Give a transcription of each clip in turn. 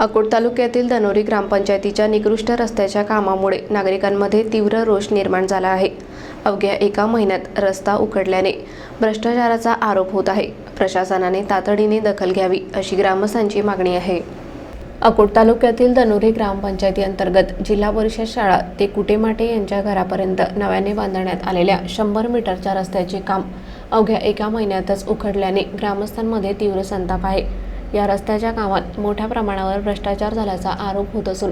अकोट तालुक्यातील धनोरी ग्रामपंचायतीच्या निकृष्ट रस्त्याच्या कामामुळे नागरिकांमध्ये तीव्र रोष निर्माण झाला आहे. अवघ्या एका महिन्यात रस्ता उखडल्याने भ्रष्टाचाराचा आरोप होत आहे. प्रशासनाने तातडीने दखल घ्यावी अशी ग्रामस्थांची मागणी आहे. अकोट तालुक्यातील धनोरी ग्रामपंचायती अंतर्गत जिल्हा परिषद शाळा ते कुटेमाटे यांच्या घरापर्यंत नव्याने बांधण्यात आलेल्या शंभर मीटरच्या रस्त्याचे काम अवघ्या एका महिन्यातच उखडल्याने ग्रामस्थांमध्ये तीव्र संताप आहे. या रस्त्याच्या कामात मोठ्या प्रमाणावर भ्रष्टाचार झाल्याचा आरोप होत असून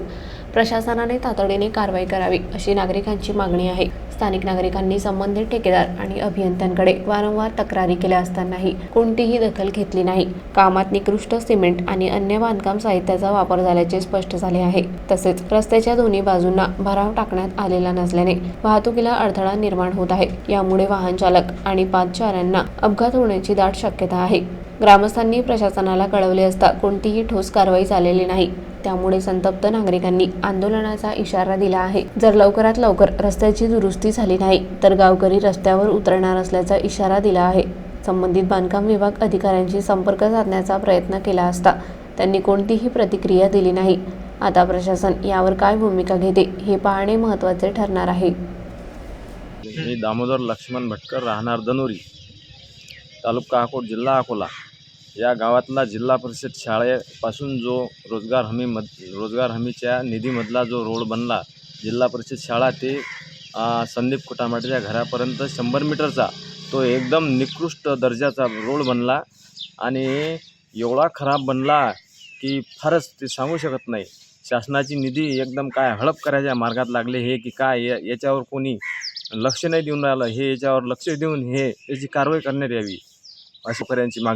प्रशासनाने तातडीने कारवाई करावी अशी नागरिकांची मागणी आहे. स्थानिक नागरिकांनी संबंधित ठेकेदार आणि अभियंत्यांकडे वारंवार तक्रारी केल्या असतानाही कोणतीही दखल घेतली नाही. कामात निकृष्ट सिमेंट आणि अन्य बांधकाम साहित्याचा वापर झाल्याचे स्पष्ट झाले आहे. तसेच रस्त्याच्या दोन्ही बाजूंना भराव टाकण्यात आलेला नसल्याने वाहतुकीला अडथळा निर्माण होत आहे. यामुळे वाहन चालक आणि पादचाऱ्यांना अपघात होण्याची दाट शक्यता आहे. ग्रामस्थांनी प्रशासनाला कळवले असता कोणतीही ठोस कारवाई झालेली नाही. त्यामुळे संतप्त नागरिकांनी आंदोलनाचा इशारा दिला आहे. जर लवकरात लवकर रस्त्याची दुरुस्ती झाली नाही तर गावकरी रस्त्यावर उतरणार असल्याचा इशारा दिला आहे. संबंधित बांधकाम विभाग अधिकाऱ्यांशी संपर्क साधण्याचा प्रयत्न केला असता त्यांनी कोणतीही प्रतिक्रिया दिली नाही. आता प्रशासन यावर काय भूमिका घेते हे पाहणे महत्त्वाचे ठरणार आहे. मी दामोदर लक्ष्मण भटकर राहणार दनोरी तालुका अकोट जिल्हा अकोला. या गावातला जिल्हा परिषद शाळेपासून जो रोजगार हमी मद रोजगार हमीच्या निधीमधला जो रोड बनला जिल्हा परिषद शाळा ते संदीप कुटामाटेच्या घरापर्यंत शंभर मीटरचा तो एकदम निकृष्ट दर्जाचा रोड बनला आणि एवढा खराब बनला की फारच ते सांगू शकत नाही. शासनाची निधी एकदम काय हडप करायच्या मार्गात लागले हे की काय या याच्यावर कोणी लक्ष नाही देऊन राहिलं हे याच्यावर लक्ष देऊन हे याची कारवाई करण्यात यावी अशी पर्यंतची मागणी